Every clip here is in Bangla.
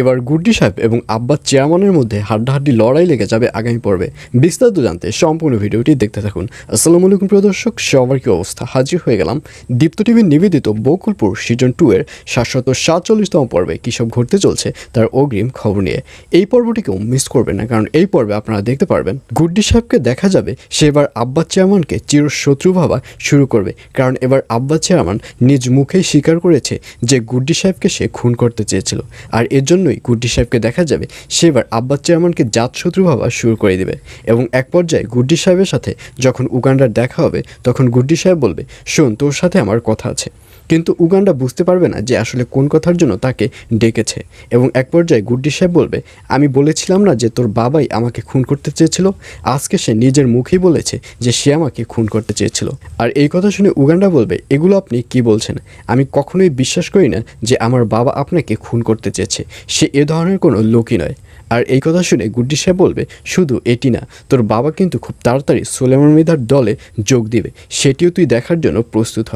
এবার গুড্ডি সাহেব এবং আব্বাস চেয়ারম্যানের মধ্যে হাড্ডাহাড্ডি লড়াই লেগে যাবে আগামী পর্বে। বিস্তারিত জানতে সম্পূর্ণ ভিডিওটি দেখতে থাকুন। আসসালামু আলাইকুম, প্রিয় দর্শক, সবার কি অবস্থা? হাজির হয়ে গেলাম দীপ্ত টিভির নিবেদিত বকুলপুর সিজন টু এর সাতশত সাতচল্লিশতম পর্বে। কী সব ঘটতে চলছে তার অগ্রিম খবর নিয়ে। এই পর্বটিকেও মিস করবেন না, কারণ এই পর্বে আপনারা দেখতে পারবেন গুড্ডি সাহেবকে দেখা যাবে সে এবার আব্বাস চেয়ারম্যানকে চিরশত্রু ভাবা শুরু করবে। কারণ এবার আব্বাস চেয়ারম্যান নিজ মুখেই স্বীকার করেছে যে গুড্ডি সাহেবকে সে খুন করতে চেয়েছিল। আর এর জন্যই গুড্ডি সাহেবকে দেখা যাবে সে এবার আব্বাস চেয়ারম্যানকে জাতশত্রু ভাবা শুরু করে দিবে। এবং এক পর্যায়ে গুড্ডি সাহেবের সাথে যখন উগান্ডার দেখা হবে, তখন গুড্ডি সাহেব বলবে, শোন, তোর সাথে আমার কথা আছে। কিন্তু উগান্ডা বুঝতে পারবে না যে আসলে কোন কথার জন্য তাকে ডেকেছে। এবং এক পর্যায়ে গুড্ডি সাহেব বলবে, আমি বলেছিলাম না যে তোর বাবাই আমাকে খুন করতে চেয়েছিল? আজকে সে নিজের মুখেই বলেছে যে সে আমাকে খুন করতে চেয়েছিল। আর এই কথা শুনে উগান্ডা বলবে, এগুলো আপনি কি বলছেন? আমি কখনোই বিশ্বাস করি না যে আমার বাবা আপনাকে খুন করতে চেয়েছে। সে এ ধরনের কোনো লোকই নয়। আর এই কথা শুনে গুড্ডি সাহেব বলবে, শুধু এটি না, তোর বাবা কিন্তু খুব তাড়াতাড়ি সোলেমান মৃধার দলে যোগ দিবে, সেটিও তুই দেখার জন্য প্রস্তুত হ।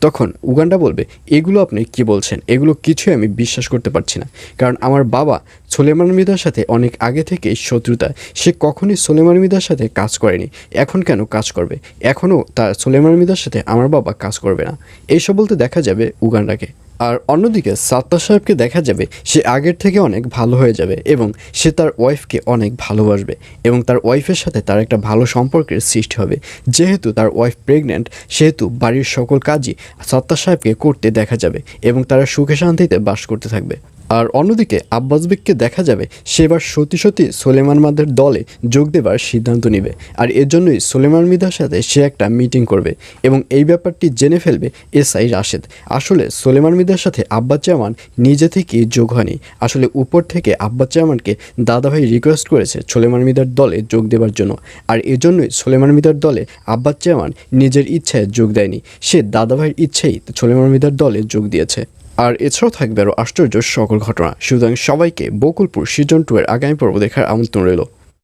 তখন উগান্ডা বলবে, এগুলো আপনি কি বলছেন? এগুলো কিছুই আমি বিশ্বাস করতে পারছি না। কারণ আমার বাবা সোলেমান মিদার সাথে অনেক আগে থেকেই শত্রুতা। সে কখনই সোলেমান মিদার সাথে কাজ করেনি। এখন কেন কাজ করবে? এখনও তার সোলেমান মিদার সাথে আমার বাবা কাজ করবে না। এইসব বলতে দেখা যাবে উগান্ডাকে। আর অন্যদিকে সাত্তার সাহেবকে দেখা যাবে সে আগের থেকে অনেক ভালো হয়ে যাবে এবং সে তার ওয়াইফকে অনেক ভালোবাসবে এবং তার ওয়াইফের সাথে তার একটা ভালো সম্পর্কের সৃষ্টি হবে। যেহেতু তার ওয়াইফ প্রেগনেন্ট সেহেতু বাড়ির সকল কাজই সাত্তার সাহেবকে করতে দেখা যাবে এবং তারা সুখে শান্তিতে বাস করতে থাকবে। আর অন্যদিকে আব্বাস বেগকে দেখা যাবে সে এবার সত্যি সত্যি সোলেমান মাদের দলে যোগ দেবার সিদ্ধান্ত নেবে। আর এর জন্যই সোলেমান মিদার সাথে সে একটা মিটিং করবে এবং এই ব্যাপারটি জেনে ফেলবে এসআই রাশেদ। আসলে সোলেমান মিদার সাথে আব্বাস চেয়ারম্যান নিজে থেকেই যোগ হয়নি। আসলে উপর থেকে আব্বাস চেয়ারম্যানকে দাদাভাই রিকোয়েস্ট করেছে সোলেমান মিদার দলে যোগ দেবার জন্য। আর এজন্যই সোলেমান মিদার দলে আব্বাস চেয়ারম্যান নিজের ইচ্ছায় যোগ দেয়নি। সে দাদাভাইয়ের ইচ্ছেই সোলেমান মিদার দলে যোগ দিয়েছে। আর এছাড়াও থাকবে আরও আশ্চর্য সকল ঘটনা। সুতরাং সবাইকে বকুলপুর সিজন টু এর আগামী পর্ব দেখার আমন্ত্রণ রইল।